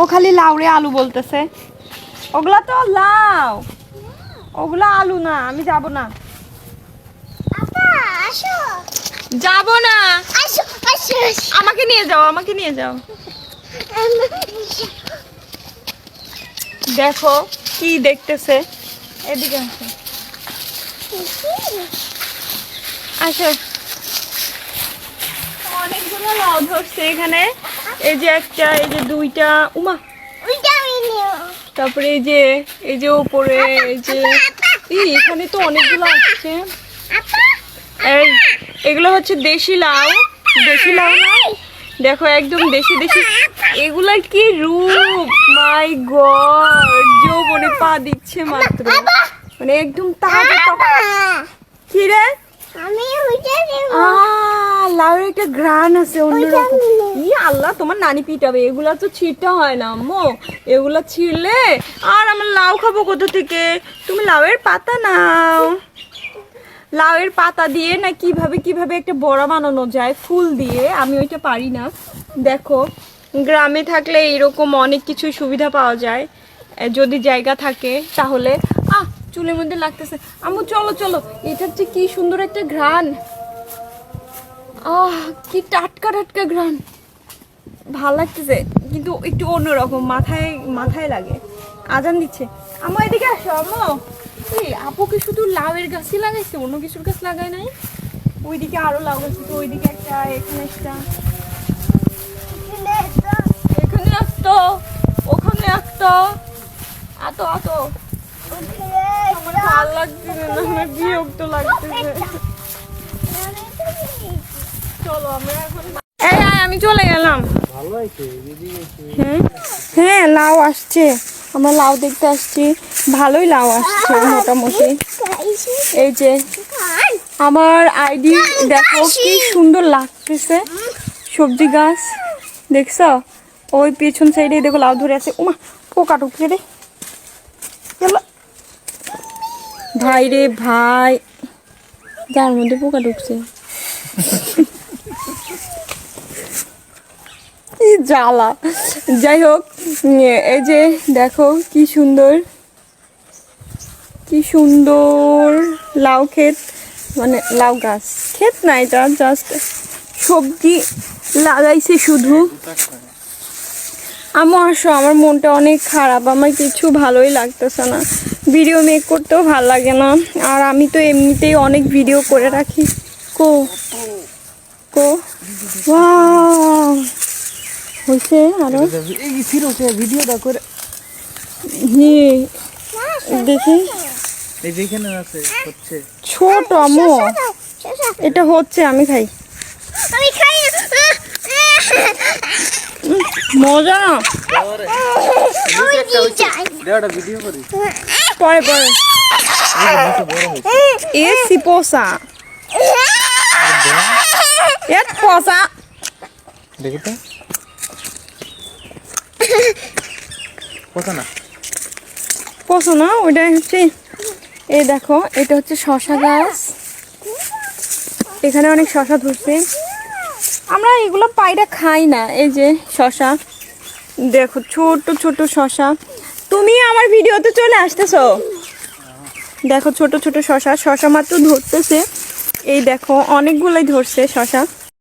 ও খালি লাউরে আলু বলতেছে। ওগুলা তো লাউ। ওগুলা আলু না আমি যাব না। যাব না। আমাকে নিয়ে যাও আমাকে নিয়ে যাও। দেখো কি দেখতেছে। এদিকে আসো। অনেকগুলো লাউ ধরছে এখানে। এই যে একটা এই যে দুইটা উমা। তারপরে এই যে এই যে উপরে এই যে এই এখানে তো অনেকগুলো আসছে এই এগুলো হচ্ছে দেশি লাউ। দেশি লাউ না? দেখো একদম দেশি দেশি। এগুলা কি রূপ? মাই গড যৌবনে পা দিচ্ছে মাত্র। মানে একদম তাজা কি রে? আমি লাউয়ের একটা গ্রান আছে অন্যরকম ই আল্লাহ তোমার নানি পিটাবে এগুলা তো ছিটা হয় না আম্মু। এগুলা ছিঁড়লে আর আমার লাউ খাব কোথা থেকে? তুমি লাউয়ের পাতা নাও। লাউয়ের পাতা দিয়ে না কীভাবে কীভাবে একটা বড়া বানানো যায় ফুল দিয়ে আমি ওইটা পারি না। দেখো গ্রামে থাকলে এরকম অনেক কিছু সুবিধা পাওয়া যায়। যদি জায়গা থাকে তাহলে আহ চুলের মধ্যে লাগতেছে। আম্মু চলো চলো এটা হচ্ছে কি সুন্দর একটা ঘ্রাণ। আহ, কি টাটকা টাটকা ঘ্রাণ। ভালো লাগতেছে, কিন্তু একটু অন্যরকম, মাথায় মাথায় লাগে। আজান দিচ্ছে। আম্মু, এদিকে আসো, আম্মু। এই আপুকে শুধু লাউয়ের গাছই লাগাইছে, অন্য কিছুর গাছ লাগায় নাই? ওইদিকে আরও লাউ গাছ আছে, ওইদিকে একটা, এখানে একটা। এখানে একটা, ওখানে একটা। এত এত আমার ভালো লাগছে না, আমার বিরক্ত লাগতেছে। আমরা এই আমি চলে গেলাম। হ্যাঁ? হ্যাঁ লাউ আসছে। আমরা লাউ দেখতে আসছি। ভালোই লাউ আসছে মোটামুটি। এই যে আমার আইডি দেখো কি সুন্দর লাগতেছে। সবজি গাছ দেখছ? ওই পেছন সাইডে দেখো লাউ ধরে আছে। উমা পোকা ঢুকছে রে। ভাই রে ভাই যার মধ্যে পোকা ঢুকছে। জ্বালা। যাই হোক এই যে দেখো কি সুন্দর কি সুন্দর লাউ ক্ষেত মানে লাউ গাছ। ক্ষেত না এটা জাস্ট সবজি লাগাইছে শুধু। আমার আসো, আমার মনটা অনেক খারাপ, আমার কিছু ভালোই লাগতেছে না। ভিডিও মেক করতেও ভালো লাগে না। আর আমি তো এমনিতেই অনেক ভিডিও করে রাখি। কো কো। ওয়াও হয়েছে আরও? ভিডিওটা করে। হি দেখি। এই যেখানে আছে হচ্ছে। ছোট আমো এটা হচ্ছে আমি খাই। আমি খাই মজা। করি। পরে পরে। এ সিপোসা এ পসা দেখি তো। কথা না? না ওইটা হচ্ছে এই দেখো এটা হচ্ছে শশা গাছ। এখানে অনেক শশা ধরছে। আমরা এগুলো পাইরা খাই না এই যে শশা। দেখো ছোট ছোট শশা। তুমি আমার ভিডিওতে চলে আসতেছো। দেখো ছোট ছোট শশা। শশা মাত্র ধরতেছে। এই দেখো অনেকগুলোই ধরছে শশা।